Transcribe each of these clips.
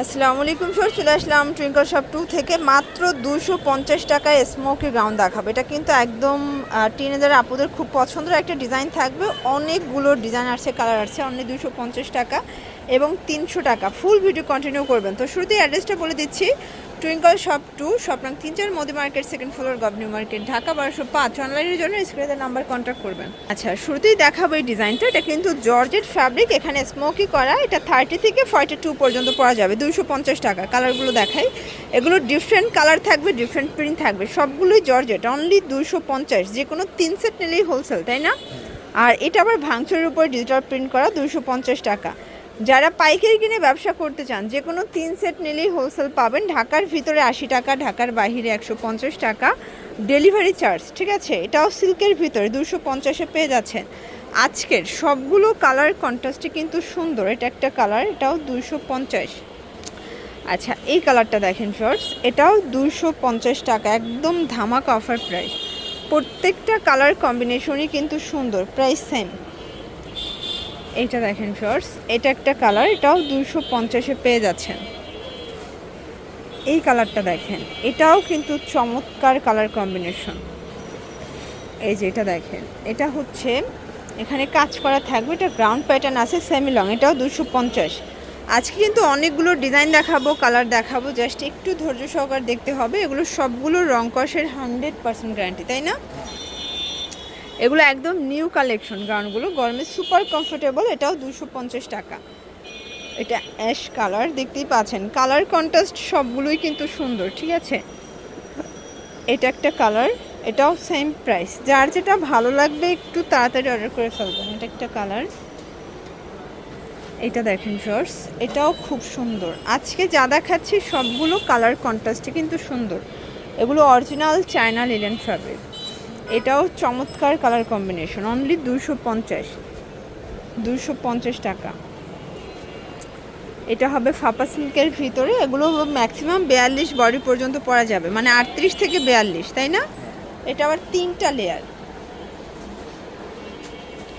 আসসালামু আলাইকুম সর চলে আসলাম টুইঙ্কল শপ টু থেকে। মাত্র দুশো পঞ্চাশ টাকায় স্মোকি গাউন দেখাবো। এটা কিন্তু একদম টিনেজার আপুদের খুব পছন্দের একটা ডিজাইন থাকবে। অনেকগুলো ডিজাইন আসছে কালার আসছে অনেক দুশো পঞ্চাশ টাকা এবং তিনশো টাকা। ফুল ভিডিও কন্টিনিউ করবেন। তো শুরুতেই অ্যাড্রেসটা বলে দিচ্ছি। টুইঙ্কল শপ টু শপ তিন চার Modi market, second floor governing market, Dhaka বারোশো পাঁচ। অনলাইনের জন্য স্ক্রিনের নাম্বার কন্ট্যাক্ট করবেন। আচ্ছা শুরুতেই দেখাবো এই ডিজাইনটা। এটা কিন্তু জর্জেট ফ্যাব্রিক এখানে স্মোকি করা। এটা থার্টি থেকে ফর্টি টু পর্যন্ত পরা যাবে দুশো পঞ্চাশ টাকা। কালারগুলো দেখাই। এগুলো ডিফারেন্ট কালার থাকবে ডিফারেন্ট প্রিন্ট থাকবে। সবগুলোই জর্জেট অনলি দুশো পঞ্চাশ। যে কোনো তিন সেট নিলেই হোলসেল তাই না? আর এটা আবার ভাঙচুরের উপর ডিজিটাল প্রিন্ট করা দুশো পঞ্চাশ টাকা। যারা পাইকারি কিনে ব্যবসা করতে চান, যে কোনো তিন সেট নিলেই হোলসেল পাবেন। ঢাকার ভিতরে আশি টাকা, ঢাকার বাহিরে একশো পঞ্চাশ টাকা। ডেলিভারি চার্জ ঠিক আছে? এটাও সিল্কের ভিতরে দুশো পঞ্চাশে পেয়ে যাচ্ছেন। আজকের সবগুলো কালার কন্ট্রাস্টে কিন্তু সুন্দর। এটা একটা কালার এটাও দুশো পঞ্চাশ। আচ্ছা এই কালারটা দেখেন শর্টস এটাও দুশো পঞ্চাশ টাকা, একদম ধামাকা অফার প্রাইস প্রত্যেকটা কালার কম্বিনেশনই কিন্তু সুন্দর প্রাইস সেম এইটা দেখেন শর্টস এটা একটা কালার, এটাও দুশো পঞ্চাশে পেয়ে যাচ্ছেন। এই কালারটা দেখেন, এটাও কিন্তু চমৎকার কালার কম্বিনেশন। এই যে এটা দেখেন, এটা হচ্ছে, এখানে কাজ করা থাকবে, এটা গ্রাউন্ড প্যাটার্ন আছে সেমি লং এটাও দুশো পঞ্চাশ। আজকে কিন্তু অনেকগুলো ডিজাইন দেখাবো, কালার দেখাবো, জাস্ট একটু ধৈর্য সহকার দেখতে হবে, এগুলো সবগুলো রং কষের হান্ড্রেড পার্সেন্ট গ্যারান্টি, তাই না? এগুলো একদম নিউ কালেকশন গাউনগুলো। গরমে সুপার কমফোর্টেবল এটাও দুশো পঞ্চাশ টাকা। এটা অ্যাশ কালার দেখতেই পাচ্ছেন। কালার কন্ট্রাস্ট সবগুলোই কিন্তু সুন্দর, ঠিক আছে? এটা একটা কালার এটাও সেম প্রাইস যার যেটা ভালো লাগবে একটু তাড়াতাড়ি অর্ডার করে ফেলবেন। এটা একটা কালার এটা দেখেন শর্টস এটাও খুব সুন্দর। আজকে যা দেখাচ্ছি সবগুলো কালার কন্ট্রাস্টে কিন্তু সুন্দর। এগুলো অরিজিনাল চায়না লিলেন ফ্যাব্রিক এটাও চমৎকার কালার কম্বিনেশন অনলি দুশো পঞ্চাশ। দুশো পঞ্চাশ টাকা। এটা হবে ফাপা সিল্কের ভিতরে, এগুলো ম্যাক্সিমাম বেয়াল্লিশ বডি পর্যন্ত পরা যাবে মানে আটত্রিশ থেকে বেয়াল্লিশ, তাই না? এটা আবার তিনটা লেয়ার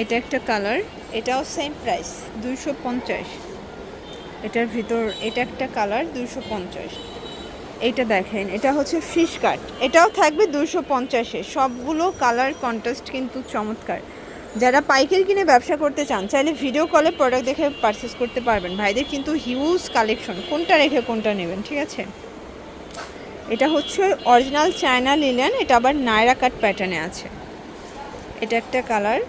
এটা একটা কালার এটাও সেম প্রাইস দুশো পঞ্চাশ। এটার ভিতর, এটা একটা কালার দুশো পঞ্চাশ। এইটা দেখেন, এটা হচ্ছে ফিশ কাট এটাও থাকবে দুশো পঞ্চাশে। সবগুলো কালার কন্ট্রাস্ট কিন্তু চমৎকার। যারা পাইকারি কিনে ব্যবসা করতে চান, চাইলে ভিডিও কলে প্রোডাক্ট দেখে পারচেস করতে পারবেন। ভাইদের কিন্তু হিউজ কালেকশন কোনটা রেখে কোনটা নেবেন, ঠিক আছে? এটা হচ্ছে অরিজিনাল চায়না লিলেন এটা আবার নায়রা কাট প্যাটার্নে আছে। এটা একটা কালার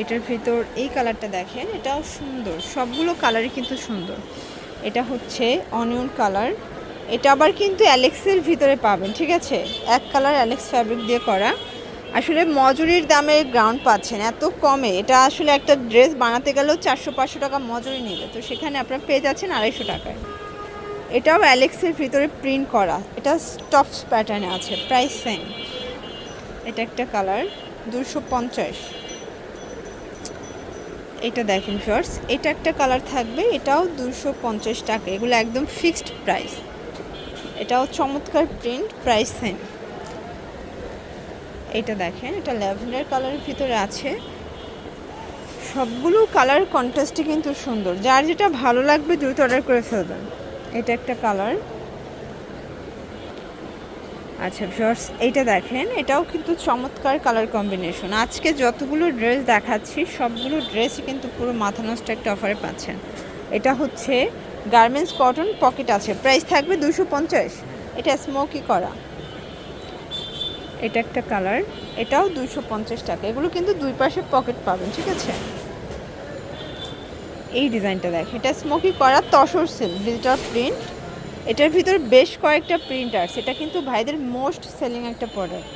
এটার ভিতর এই কালারটা দেখেন, এটাও সুন্দর। সবগুলো কালারই কিন্তু সুন্দর। এটা হচ্ছে অনিয়ন কালার। এটা আবার কিন্তু অ্যালেক্সের ভিতরে পাবেন, ঠিক আছে? এক কালার অ্যালেক্স ফ্যাব্রিক দিয়ে করা। আসলে মজুরির দামে গ্রাউন্ড পাচ্ছেন, এত কমে। এটা আসলে একটা ড্রেস বানাতে গেলেও চারশো পাঁচশো টাকা মজুরি নেবে, তো সেখানে আপনার পেয়ে যাচ্ছেন আড়াইশো টাকায়। এটাও অ্যালেক্সের ভিতরে প্রিন্ট করা, এটা স্টপস প্যাটার্নে আছে, প্রাইস সেম। এটা একটা কালার, দুশো পঞ্চাশ। এটা দেখেন শর্টস এটা একটা কালার থাকবে, এটাও দুশো পঞ্চাশ টাকা, এগুলো একদম ফিক্সড প্রাইস এটাও চমৎকার প্রিন্ট প্রাইস সেম এটা দেখেন, এটা ল্যাভেন্ডার কালারের ভিতরে আছে। সবগুলো কালার কন্ট্রাস্টই কিন্তু সুন্দর। যার যেটা ভালো লাগবে, দ্রুত অর্ডার করে ফেলবেন। এটা একটা কালার আচ্ছা শর্টস এইটা দেখেন, এটাও কিন্তু চমৎকার কালার কম্বিনেশন আজকে যতগুলো ড্রেস দেখাচ্ছি, সবগুলো ড্রেসই কিন্তু পুরো মাথা নষ্ট একটা অফারে পাচ্ছেন। এটা হচ্ছে গার্মেন্টস কটন পকেট আছে। প্রাইস থাকবে দুশো পঞ্চাশ। এটা স্মোকি করা। এটা একটা কালার এটাও দুশো পঞ্চাশ টাকা। এগুলো কিন্তু দুই পাশে পকেট পাবেন, ঠিক আছে? এই ডিজাইনটা দেখ এটা স্মোকি করা, তসর সিল্ক ডিজিটাল প্রিন্ট এটার ভিতরে বেশ কয়েকটা প্রিন্ট আছে এটা কিন্তু ভাইদের মোস্ট সেলিং একটা প্রোডাক্ট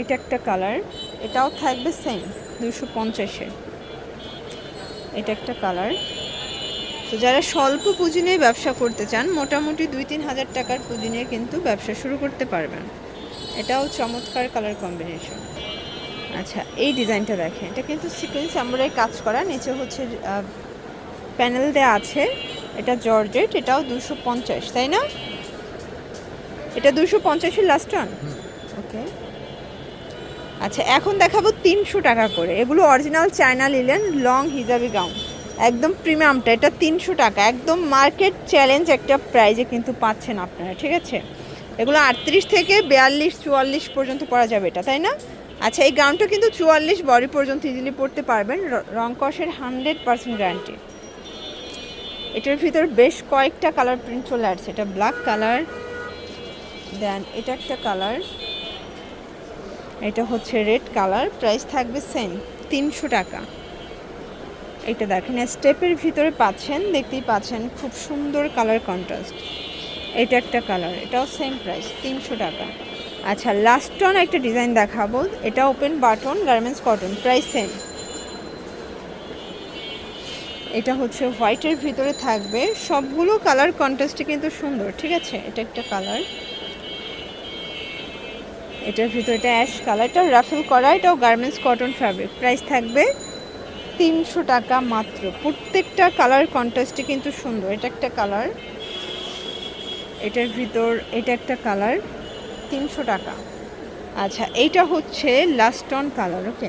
এটা একটা কালার এটাও থাকবে সেম দুশো পঞ্চাশে এটা একটা কালার তো যারা স্বল্প পুঁজি নিয়ে ব্যবসা করতে চান, মোটামুটি দুই তিন হাজার টাকার পুঁজি নিয়ে কিন্তু ব্যবসা শুরু করতে পারবেন। এটাও চমৎকার কালার কম্বিনেশন আচ্ছা এই ডিজাইনটা দেখেন, এটা কিন্তু সিকোয়েন্স এমব্রয়ডারি কাজ করা, নিচে হচ্ছে প্যানেল দেওয়া আছে। এটা জর্জেট এটাও দুশো পঞ্চাশ তাই না? এটা দুশো পঞ্চাশের লাস্ট ওয়ান ওকে আচ্ছা এখন দেখাবো তিনশো টাকা করে। এগুলো অরিজিনাল চায়না লিলেন লং হিজাবি গাউন একদম প্রিমিয়ামটা এটা তিনশো টাকা। একদম মার্কেট চ্যালেঞ্জ একটা প্রাইজে কিন্তু পাচ্ছেন আপনারা ঠিক আছে? এগুলো আটত্রিশ থেকে বিয়াল্লিশ চুয়াল্লিশ পর্যন্ত পরা যাবে এটা তাই না? আচ্ছা এই গাউনটা কিন্তু চুয়াল্লিশ বডি পর্যন্ত ইজিলি পড়তে পারবেন। র- কষের হান্ড্রেড পার্সেন্ট গ্যারান্টি এটার ভিতর বেশ কয়েকটা কালার প্রিন্ট চলে আসছে। এটা ব্ল্যাক কালার দেন এটা একটা কালার এটা হচ্ছে রেড কালার প্রাইস থাকবে সেম তিনশো টাকা। এটা দেখেন স্টেপের ভিতরে পাচ্ছেন, দেখতেই পাচ্ছেন খুব সুন্দর কালার কন্ট্রাস্ট এটা একটা কালার এটাও সেম প্রাইস তিনশো টাকা। আচ্ছা লাস্ট অন একটা ডিজাইন দেখাবো, এটা open button garments cotton price same এটা হচ্ছে হোয়াইটের ভিতরে থাকবে। সবগুলো কালার কন্ট্রাস্টে কিন্তু সুন্দর, ঠিক আছে? এটা একটা কালার এটার ভিতরে এটা অ্যাশ কালারটা রাফেল করা, এটাও গার্মেন্টস কটন ফ্যাব্রিক প্রাইস থাকবে তিনশো টাকা মাত্র। প্রত্যেকটা কালার কন্ট্রাস্টে কিন্তু সুন্দর। এটা একটা কালার এটার ভিতর, এটা একটা কালার তিনশো টাকা। আচ্ছা এইটা হচ্ছে লাস্টন কালার ওকে